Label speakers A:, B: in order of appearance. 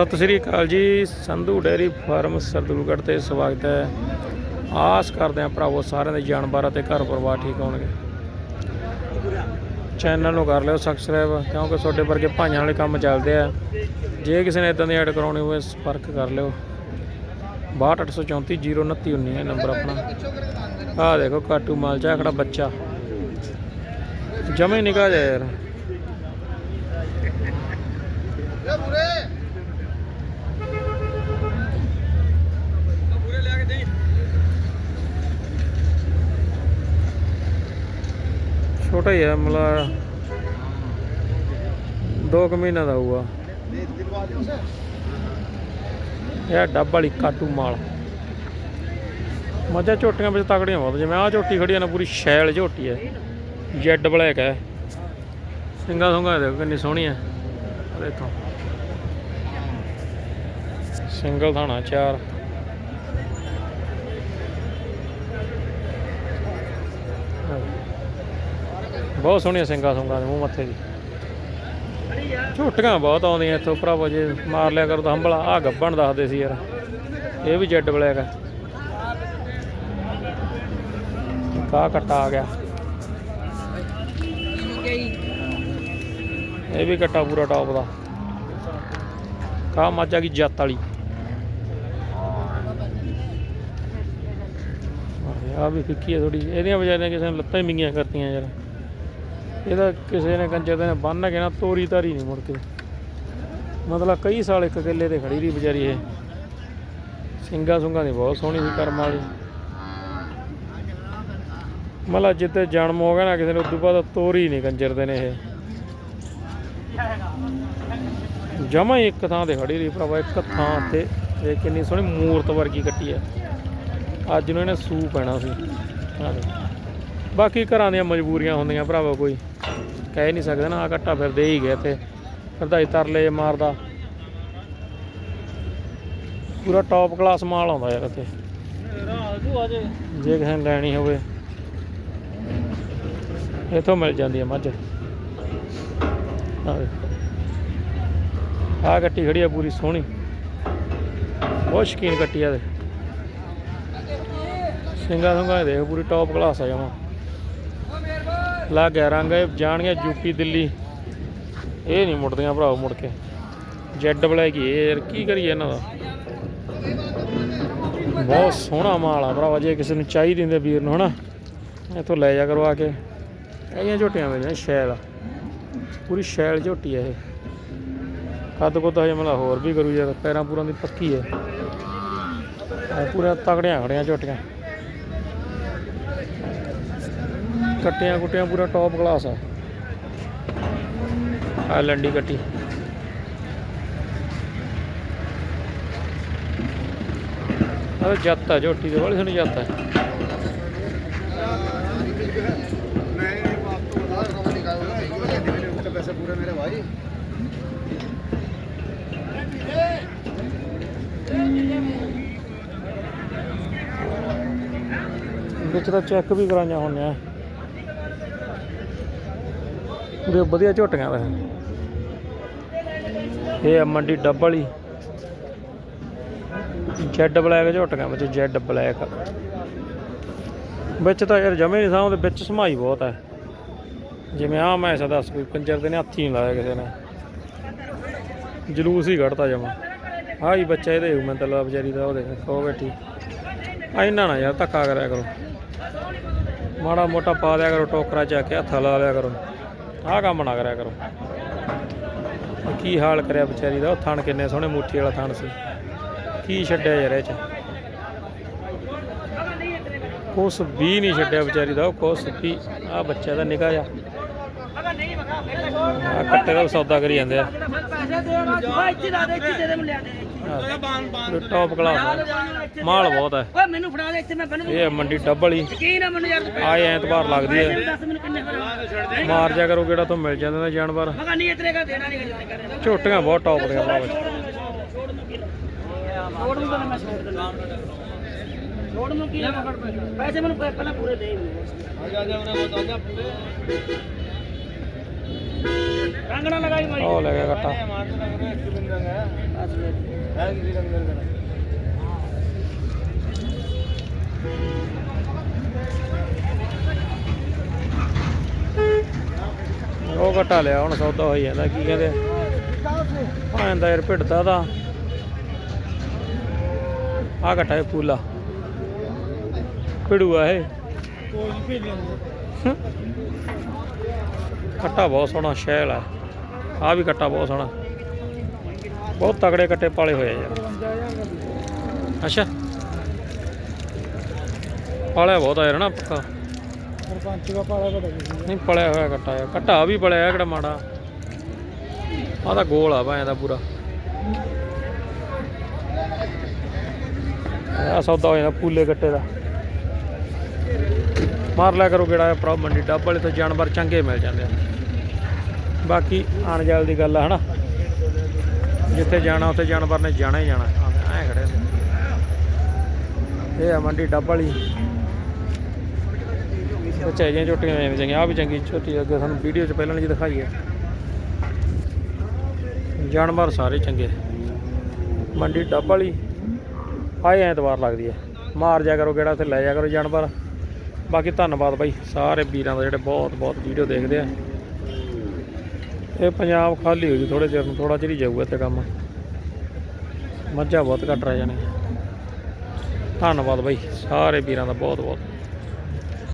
A: ਸਤਿ ਸ੍ਰੀ ਅਕਾਲ ਜੀ, Sandhu dairy farm Sardulgarh ਤੇ ਸਵਾਗਤ ਹੈ। ਆਸ ਕਰਦੇ ਹਾਂ ਭਰਾਵੋ ਸਾਰਿਆਂ ਦੇ ਜਾਨਵਰ ਅਤੇ ਘਰ ਪਰਿਵਾਰ ਠੀਕ ਹੋਣਗੇ। ਚੈਨਲ ਨੂੰ ਕਰ ਲਿਓ ਸਬਸਕ੍ਰਾਈਬ ਕਿਉਂਕਿ ਤੁਹਾਡੇ ਵਰਗੇ ਭਾਈਆਂ ਵਾਲੇ ਕੰਮ ਚੱਲਦੇ ਆ। ਜੇ ਕਿਸੇ ਨੇ ਇਦਾਂ ਦੀ ਐਡ ਕਰਾਉਣੀ ਹੋਵੇ, ਸੰਪਰਕ ਕਰ ਲਿਓ। 6284402919 ਹੈ ਨੰਬਰ ਆਪਣਾ। ਆਹ ਦੇਖੋ, ਕਾਟੂ ਮਾਲ ਚਾ ਖੜਾ ਬੱਚਾ। ਜਮੇ ਨਿਕਾ ਜਾ ਯਾਰ। ਛੋਟਾ ਹੀ ਹੈ, ਮਤਲਬ ਦੋ ਕੁ ਮਹੀਨਾ ਦਾ ਹੋਊਗਾ। ਇਹ ਡੱਬ ਵਾਲੀ ਕਾਟੂ ਮਾਲ। ਮੱਝਾਂ ਝੋਟੀਆਂ ਵਿੱਚ ਤਕੜੀਆਂ ਬਹੁਤ, ਜਿਵੇਂ ਆਹ ਝੋਟੀ ਖੜੀ ਆ ਨਾ, ਪੂਰੀ ਸ਼ੈਲ ਝੋਟੀ ਹੈ। ਜੈਡ ਬਲੈਕ ਹੈ। ਸਿੰਗਾ ਸੁੰਗਾ ਦੇਖੋ ਕਿੰਨੀ ਸੋਹਣੀ ਹੈ। ਆਹ ਦੇਖੋ। ਸਿੰਗਲ ਥਾਣਾ, ਚਾਰ। ਬਹੁਤ ਸੋਹਣੀਆਂ ਸਿੰਗਾ ਸੁੰਗਾਂ ਦੇ ਮੂੰਹ ਮੱਥੇ ਦੀ ਝੋਟੀਆਂ ਬਹੁਤ ਆਉਂਦੀਆਂ ਇੱਥੋਂ ਭਰਾਵੋ ਜੇ, ਮਾਰ ਲਿਆ ਕਰੋ ਤਾਂ ਹੰਬਲਾ। ਆ ਗੱਬਣ ਦੱਸਦੇ ਸੀ ਯਾਰ, ਇਹ ਵੀ ਜੈਡ ਬਲੈਕ ਹੈ ਕਾ ਕੱਟਾ ਆ ਗਿਆ। ਇਹ ਵੀ ਕੱਟਾ ਪੂਰਾ ਟੌਪ ਦਾ। ਕਾ ਮੱਝ ਆ ਗਈ ਜੱਤ ਵਾਲੀ। ਆ ਵੀ ਫਿੱਕੀ ਹੈ ਥੋੜੀ ਇਹਦੀਆਂ ਵਿਚਾਰੀਆਂ ਕਿਸੇ ਨੇ ਲੱਤਾਂ ਹੀ ਮਿੰਗੀਆਂ ਕਰਤੀਆਂ ਯਾਰ। ਇਹਦਾ ਕਿਸੇ ਨੇ ਕੰਜਰ ਦੇ ਨੇ ਬੰਨ ਕੇ ਨਾ ਤੋਰੀ ਤਾਰੀ ਨਹੀਂ ਮੁੜ ਕੇ। ਮਤਲਬ ਕਈ ਸਾਲ ਇੱਕ ਕਿੱਲੇ ਤੇ ਖੜੀ ਰਹੀ ਵਿਚਾਰੀ ਇਹ। ਸਿੰਗਾ ਸੁੰਗਾ ਦੀ ਬਹੁਤ ਸੋਹਣੀ ਸੀ ਕਰਮ ਵਾਲੀ। ਮਤਲਬ ਜਿੱਤੇ ਜਨਮ ਹੋ ਗਿਆ ਨਾ ਕਿਸੇ ਨੇ ਉਦੋਂ ਬਾਅਦ ਤੋਰੀ ਨਹੀਂ ਕੰਜਰ ਦੇ ਨੇ ਇਹ। ਜਮਾ ਹੀ ਇੱਕ ਥਾਂ ਤੇ ਖੜੀ ਰਹੀ ਭਰਾਵਾ, ਇੱਕ ਥਾਂ ਤੇ। ਇਹ ਕਿੰਨੀ ਸੋਹਣੀ ਮੂਰਤ ਵਰਗੀ ਕੱਟੀ ਹੈ ਅੱਜ ਨੂੰ ਇਹਨੇ ਸੂ ਪੈਣਾ ਸੀ। ਆਹ ਬਾਕੀ ਘਰਾਂ ਦੀਆਂ ਮਜਬੂਰੀਆਂ ਹੁੰਦੀਆਂ ਭਰਾਵਾ ਕੋਈ। ਕਹਿ ਨਹੀਂ ਸਕਦਾ ਨਾ ਆ ਘੱਟਾ ਫਿਰ ਦੇ ਹੀ ਗਿਆ ਤੇ ਫਿਰਦਾ ਤਰਲੇ ਮਾਰਦਾ। ਪੂਰਾ ਟੌਪ ਕਲਾਸ ਮਾਲ ਆਉਂਦਾ ਯਾਰ ਇੱਥੇ। ਜੇ ਕਿਸੇ ਨੇ ਲੈਣੀ ਹੋਵੇ। ਇੱਥੋਂ ਮਿਲ ਜਾਂਦੀ ਹੈ ਮੱਝ। ਆ ਗੱਟੀ ਖੜੀ ਆ ਪੂਰੀ ਸੋਹਣੀ। ਬਹੁਤ ਸ਼ਕੀਨ ਕੱਟੀ ਆ ਦੇ ਸਿੰਗਾ ਸੰਗਾ ਦੇਖ, ਪੂਰੀ ਟੌਪ ਕਲਾਸ ਆ ਜਮਾ। ਲੱਗ ਗਿਆ ਰੰਗ ਇਹ ਜਾਣਗੇ ਯੂਪੀ ਦਿੱਲੀ। ਇਹ ਨਹੀਂ ਮੁੜਦੀਆਂ ਭਰਾਓ ਮੁੜ ਕੇ। ਜੈਡ ਬਲੈਕ ਹੀ, ਇਹ ਯਾਰ ਕੀ ਕਰੀਏ ਇਹਨਾਂ ਦਾ? ਬਹੁਤ ਸੋਹਣਾ ਮਾਲ ਆ ਭਰਾਵਾ ਜੇ ਕਿਸੇ ਨੂੰ ਚਾਹੀਦੀ ਹੁੰਦੇ ਵੀਰ ਨੂੰ, ਹਨਾ? ਇੱਥੋਂ ਲੈ ਜਾ ਕਰੋ ਆ ਕੇ। ਇਹਦੀਆਂ ਝੋਟੀਆਂ ਮੇਰੀਆਂ ਸ਼ੈਲ। ਆ ਪੂਰੀ ਸ਼ੈਲ ਝੋਟੀ ਆ ਇਹ। ਕੱਦ ਕੁੱਦ ਹਜੇ ਮਤਲਬ ਹੋਰ ਵੀ ਕਰੂ ਯਾਰ, ਪੈਰਾਂ ਪੂਰਾਂ ਦੀ ਪੱਕੀ ਹੈ ਪੂਰਾ ਤਗੜੀਆਂ ਖੜੀਆਂ ਝੋਟੀਆਂ। ਕੱਟਿਆਂ ਕੁੱਟਿਆਂ ਪੂਰਾ ਟੌਪ ਕਲਾਸ ਆ। ਆ ਲੰਡੀ ਕੱਟੀ। ਆ ਜੱਤ ਆ, ਝੋਟੀ ਦੇ ਵਾਲੀ ਸਾਨੂੰ ਜੱਤ
B: ਆ।
A: ਵਿੱਚ ਤਾਂ ਚੈੱਕ ਵੀ ਕਰਾਈਆਂ ਹੁੰਨੇ ਪੂਰੇ ਵਧੀਆ ਝੋਟੀਆਂ ਵੈਸੇ। ਇਹ ਆ ਮੰਡੀ ਡੱਬ ਵਾਲੀ। ਜੈਡ ਬਲੈਕ ਝੋਟੀਆਂ ਵਿੱਚ ਜੈਡ ਬਲੈਕ ਵਿੱਚ ਤਾਂ ਯਾਰ ਜਮੇ ਨਹੀਂ ਸਾਹਮਣੇ ਵਿੱਚ ਸਮਾਈ ਬਹੁਤ ਹੈ। ਜਿਵੇਂ ਆ ਮੈਂ ਐਸਾ ਕੋਈ ਕੰਜਰ ਦੇ ਨੇ ਹੱਥੀ ਨਹੀਂ ਲਾਇਆ ਕਿਸੇ ਨੇ। ਜਲੂਸ ਹੀ ਕੱਢਤਾ ਜਮਾ। ਆਹ ਹੀ ਬੱਚਾ ਇਹਦੇ ਮੈਂ ਤਾਂ ਲਾ ਵਿਚਾਰੀ ਦਾ ਉਹ ਦੇਖ ਕਹੋ ਬੈਠੀ। ਆ ਇਹਨਾਂ ਨਾ ਯਾਰ ਧੱਕਾ ਕਰਿਆ ਕਰੋ। ਮਾੜਾ ਮੋਟਾ ਪਾ ਦਿਆ ਕਰੋ, ਟੋਕਰਾ ਚੱਕ ਕੇ ਹੱਥ ਲਾ ਲਿਆ ਕਰੋ। ਆਹ ਕੰਮ ਨਾ ਕਰਿਆ ਕਰੋ। ਕੀ ਹਾਲ ਕਰਿਆ ਵਿਚਾਰੀ ਦਾ? ਉਹ ਥਣ ਕਿੰਨੇ ਸੋਹਣੇ ਮੁੱਠੀ ਵਾਲਾ ਥਣ ਸੀ। ਕੀ ਛੱਡਿਆ ਯਾਰ ਇਹ ਚ? ਕੁਛ ਵੀ ਨਹੀਂ ਛੱਡਿਆ ਵਿਚਾਰੀ ਦਾ, ਉਹ ਕੁਛ ਵੀ। ਆ ਬੱਚਾ ਦਾ ਨਿਕਾ ਜਾ ਆ ਕੱਟੇ ਦਾ ਵੀ ਸੌਦਾ ਕਰੀ ਜਾਂਦੇ ਆ। ਟੌਪ ਕਲਾਸ ਮਾਲ ਬਹੁਤ ਹੈ।
C: ਓਏ ਮੈਨੂੰ ਫੜਾ ਦੇ ਇੱਥੇ ਮੈਂ ਬੰਨ
A: ਇਹ ਹੈ ਮੰਡੀ ਡੱਬ ਵਾਲੀ
C: ਯਕੀਨ ਆ ਮੈਨੂੰ ਯਾਰ ਤੂੰ
A: ਆਏ ਐਤਵਾਰ ਲੱਗਦੀ ਹੈ। ਮਾਰ ਜਾ ਕਰੋ ਕਿਹੜਾ ਤੋਂ ਮਿਲ ਜਾਂਦੇ ਨੇ ਜਾਨਵਰ।
C: ਮਗਾ ਨਹੀਂ ਇਤਨੇ ਕਾ ਦੇਣਾ ਨਹੀਂ
A: ਝੋਟੀਆਂ ਬਹੁਤ ਟੌਪ ਦੀਆਂ ਭਰਾਵਾ
C: ਛੋੜ ਨੂੰ ਤਾਂ ਮੈਂ ਛੋੜ ਦਿੰਦਾ ਛੋੜ ਨੂੰ ਕੀ ਪੈਸੇ ਮੈਨੂੰ ਪਹਿ- ਪਹਿਲਾਂ ਪੂਰੇ ਦੇ ਰੰਗ ਨਾ ਲਗਾਈ ਮਾਰੀ।
A: ਉਹ ਲੈ ਗਿਆ ਕੱਟਾ
C: ਹੈ ਕਿਸੇ ਰੰਗਰ ਦਾ
A: ਉਹ ਘਟਾ ਲਿਆ, ਹੁਣ ਸੌਦਾ ਹੋਈ ਜਾਂਦਾ, ਕੀ ਕਹਿੰਦੇ? ਆਂਦਾ ਯਾਰ ਭਿੜਦਾ ਦਾ ਆ ਘਟਾ ਇਹ ਪੂਲਾ। ਭਿੜੂਆ ਇਹ।
C: ਕੋਈ ਵੀ ਲੈਂਦੇ
A: ਕੱਟਾ ਬਹੁਤ ਸੋਹਣਾ, ਸ਼ੈਲ ਆ। ਆ ਵੀ ਕੱਟਾ ਬਹੁਤ ਸੋਹਣਾ। ਬਹੁਤ ਤਗੜੇ ਕੱਟੇ ਪਾਲੇ ਹੋਏ ਆ ਯਾਰ। ਅੱਛਾ। ਪਾਲਿਆ ਬਹੁਤ ਆ ਯਾਰ ਨਾ ਪੱਕਾ।
C: ਸਰਪੰਚ ਦਾ ਪਾਲਾ ਬੜਾ
A: ਨਹੀਂ, ਪਲਿਆ ਹੋਇਆ ਕੱਟਾ ਆ ਕੱਟਾ ਵੀ ਪਲਿਆ ਆ ਕਿਹੜਾ ਮਾੜਾ। ਆ ਤਾਂ ਗੋਲ ਆ ਭਾਂ ਦਾ ਪੂਰਾ। ਆ ਸੌਦਾ ਹੋ ਜਾਂਦਾ ਪੂਲੇ ਕੱਟੇ ਦਾ। ਮਾਰ ਲਿਆ ਕਰੋ ਕਿਹੜਾ ਭਰਾ ਮੰਡੀ ਡੱਬ ਵਾਲੇ ਤੋਂ ਜਾਨਵਰ ਚੰਗੇ ਮਿਲ ਜਾਂਦੇ ਆ। ਬਾਕੀ ਆਣ ਜਾਲ ਦੀ ਗੱਲ ਆ, ਹਨਾ? ਜਿੱਥੇ ਜਾਣਾ, ਉੱਥੇ ਜਾਨਵਰ ਨੇ ਜਾਣਾ ਹੀ ਜਾਣਾ। ਐ ਖੜੇ ਨੇ ਇਹ ਆ ਮੰਡੀ ਡੱਬ ਵਾਲੀ। ਬੱਚੇ ਜਿਹੀਆਂ ਝੋਟੀਆਂ ਨੇ ਚੰਗੀਆਂ। ਆ ਵੀ ਚੰਗੀ ਝੋਟੀ ਅੱਗੇ ਸਾਨੂੰ ਵੀਡੀਓ 'ਚ ਪਹਿਲਾਂ ਜੀ ਦਿਖਾਈ ਹੈ ਜਾਨਵਰ ਸਾਰੇ ਚੰਗੇ। ਮੰਡੀ ਡੱਬ ਵਾਲੀ। ਆਏ ਐਤਵਾਰ ਲੱਗਦੀ ਹੈ ਮਾਰ ਜਾ ਕਰੋ ਕਿਹੜਾ ਉੱਥੇ ਲੈ ਜਾ ਕਰੋ ਜਾਨਵਰ। ਬਾਕੀ ਧੰਨਵਾਦ ਬਾਈ, ਸਾਰੇ ਵੀਰਾਂ ਦਾ ਜਿਹੜੇ ਬਹੁਤ ਬਹੁਤ ਵੀਡੀਓ ਦੇਖਦੇ ਆ। ਇਹ ਪੰਜਾਬ ਖਾਲੀ ਹੋ ਜੂ ਥੋੜੇ ਚਿਰ ਨੂੰ ਥੋੜਾ ਚਿਰ ਹੀ ਜਾਊਗਾ ਇੱਥੇ ਕੰਮ। ਮੱਝਾਂ ਬਹੁਤ ਘੱਟ ਰਹਿ ਜਾਣੀਆਂ। ਧੰਨਵਾਦ ਬਾਈ, ਸਾਰੇ ਵੀਰਾਂ ਦਾ ਬਹੁਤ ਬਹੁਤ